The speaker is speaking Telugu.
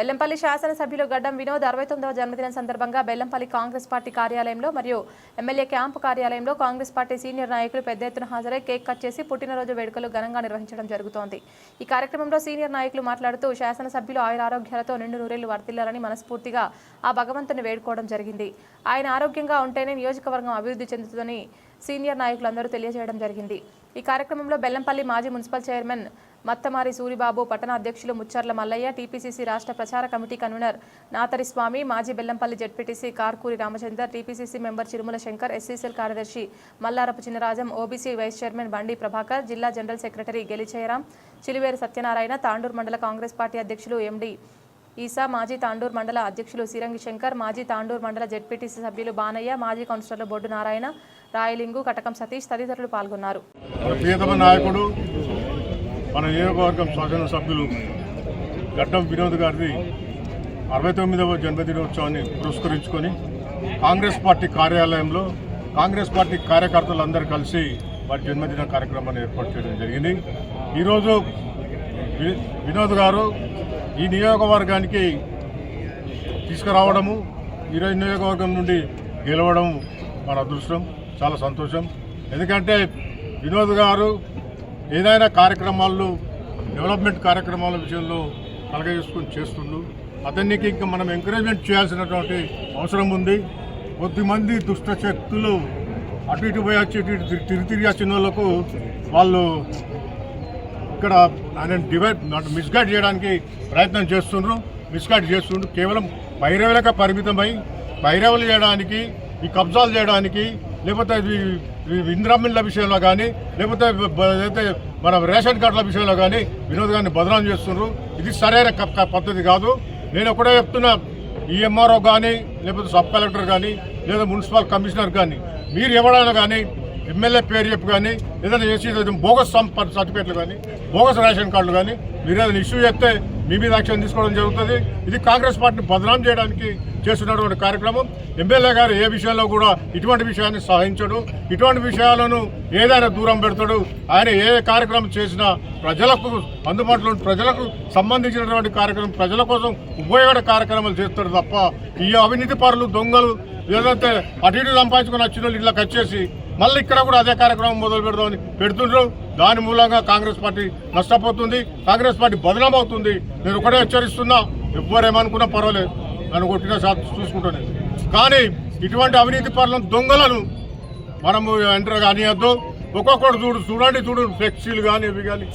బెల్లంపల్లి శాసనసభ్యులు గడ్డం వినోద్ అరవై తొమ్మిదవ జన్మదినం సందర్భంగా బెల్లంపల్లి కాంగ్రెస్ పార్టీ కార్యాలయంలో మరియు ఎమ్మెల్యే క్యాంపు కార్యాలయంలో కాంగ్రెస్ పార్టీ సీనియర్ నాయకులు పెద్ద ఎత్తున హాజరై కేక్ కట్ చేసి పుట్టినరోజు వేడుకలు ఘనంగా నిర్వహించడం జరుగుతోంది. ఈ కార్యక్రమంలో సీనియర్ నాయకులు మాట్లాడుతూ శాసనసభ్యులు ఆయుర ఆరోగ్యాలతో నిండు నూరేళ్ళు వర్తిల్లాలని మనస్ఫూర్తిగా ఆ భగవంతుని వేడుకోవడం జరిగింది. ఆయన ఆరోగ్యంగా ఉంటేనే నియోజకవర్గం అభివృద్ధి చెందుతుందని సీనియర్ నాయకులందరూ తెలియజేయడం జరిగింది. ఈ కార్యక్రమంలో బెల్లంపల్లి మాజీ మున్సిపల్ చైర్మన్ మత్తమారి సూరిబాబు పట్టణ అధ్యక్షులు ముచ్చర్ల మల్లయ్య టీపీసీసీ రాష్ట్ర ప్రచార కమిటీ కన్వీనర్ నాతరి స్వామి మాజీ Bellampalli ZPTC Karkuri Ramachandar TPCC member Chirumala Shankar SCCL కార్యదర్శి Mallarapu Chinarajam OBC vice chairman Bandi Prabhakar జిల్లా జనరల్ సెక్రటరీ గెలిచేరాం చిలివేరు సత్యనారాయణ తాండూరు మండల కాంగ్రెస్ పార్టీ అధ్యక్షులు ఎండి ఈసా మాజీ తాండూరు మండల అధ్యక్షులు సిరంగి శంకర్ మాజీ తాండూరు మండల జెడ్పీటీసీ సభ్యులు బానయ్య మాజీ కౌన్సిలర్లు బొడ్డు నారాయణ రాయలింగు కటకం సతీష్ తదితరులు పాల్గొన్నారు. ప్రియతమ నాయకుడు మన నియోజకవర్గం శాసనసభ్యులు గడ్డం వినోద్ గారిది అరవై తొమ్మిదవ జన్మదినోత్సవాన్ని పురస్కరించుకొని కాంగ్రెస్ పార్టీ కార్యాలయంలో కాంగ్రెస్ పార్టీ కార్యకర్తలందరూ కలిసి వారి జన్మదిన కార్యక్రమాన్ని ఏర్పాటు చేయడం జరిగింది. ఈరోజు వి- వినోద్ గారు ఈ నియోజకవర్గానికి తీసుకురావడము ఈరోజు నియోజకవర్గం నుండి గెలవడం మన అదృష్టం. చాలా సంతోషం. ఎందుకంటే వినోద్ గారు ఏదైనా కార్యక్రమాల్లో డెవలప్మెంట్ కార్యక్రమాల విషయంలో కలగజేసుకొని చేస్తుండ్రు అతనికి ఇంకా మనం ఎంకరేజ్మెంట్ చేయాల్సినటువంటి అవసరం ఉంది. కొద్దిమంది దుష్ట శక్తులు అటు ఇటు పోయి వచ్చి ఇటు తిరిగి- తిరిగి వచ్చిన వాళ్ళకు వాళ్ళు ఇక్కడ ఆయన డివైడ్ మిస్గైడ్ చేయడానికి ప్రయత్నం చేస్తుండ్రు. మిస్గైడ్ చేస్తుండ్రు. కేవలం భైరవులకు పరిమితమై భైరవులు చేయడానికి ఈ కబ్జాలు చేయడానికి లేకపోతే ఈ- ఇంద్రామిన్ల విషయంలో కానీ లేకపోతే అయితే మన రేషన్ కార్డుల విషయంలో కానీ వినోద్ గారిని బదనాం చేస్తుండ్రు ఇది సరైన పద్ధతి కాదు. నేను ఒకటే చెప్తున్నా ఈఎంఆర్ఓ కానీ లేకపోతే సబ్ కలెక్టర్ కానీ లేదా మున్సిపల్ కమిషనర్ కానీ మీరు ఎవడైనా కానీ ఎమ్మెల్యే పేరు చెప్పు కానీ ఏదైనా చేసి బోగస్ సర్టిఫికేట్లు కానీ బోగస్ రేషన్ కార్డులు కానీ మీరు ఏదైనా ఇష్యూ చేస్తే మీ మీద యాక్షన్ తీసుకోవడం జరుగుతుంది. ఇది కాంగ్రెస్ పార్టీని బదనాం చేయడానికి చేస్తున్నటువంటి కార్యక్రమం. ఎమ్మెల్యే గారు ఏ విషయంలో కూడా ఇటువంటి విషయాన్ని సహించడు. ఇటువంటి విషయాలను ఏదైనా దూరం పెడతాడు. ఆయన ఏ కార్యక్రమం చేసినా ప్రజలకు అందుబాటులో ప్రజలకు సంబంధించినటువంటి కార్యక్రమం ప్రజల కోసం ఉపయోగపడే కార్యక్రమాలు చేస్తాడు తప్ప ఈ అవినీతి పరులు దొంగలు ఏదైతే అటు ఇటు సంపాదించుకుని వచ్చిన వాళ్ళు ఇట్లా వచ్చేసి మళ్ళీ ఇక్కడ కూడా అదే కార్యక్రమం మొదలు పెడదామని పెడుతుండ్రు. దాని మూలంగా కాంగ్రెస్ పార్టీ నష్టపోతుంది కాంగ్రెస్ పార్టీ బదనాం అవుతుంది నేను ఒకటే హెచ్చరిస్తున్నా ఎవ్వరేమనుకున్నా పర్వాలేదు. నన్ను కొట్టిన చూసుకుంటాను. కానీ ఇటువంటి అవినీతి పనులను దొంగలను మనము ఎంటర్ కానియద్దు. ఒక్కొక్కడు చూడు చూడండి చూడు ఫ్లెక్సీలు కానీ ఇవి కానీ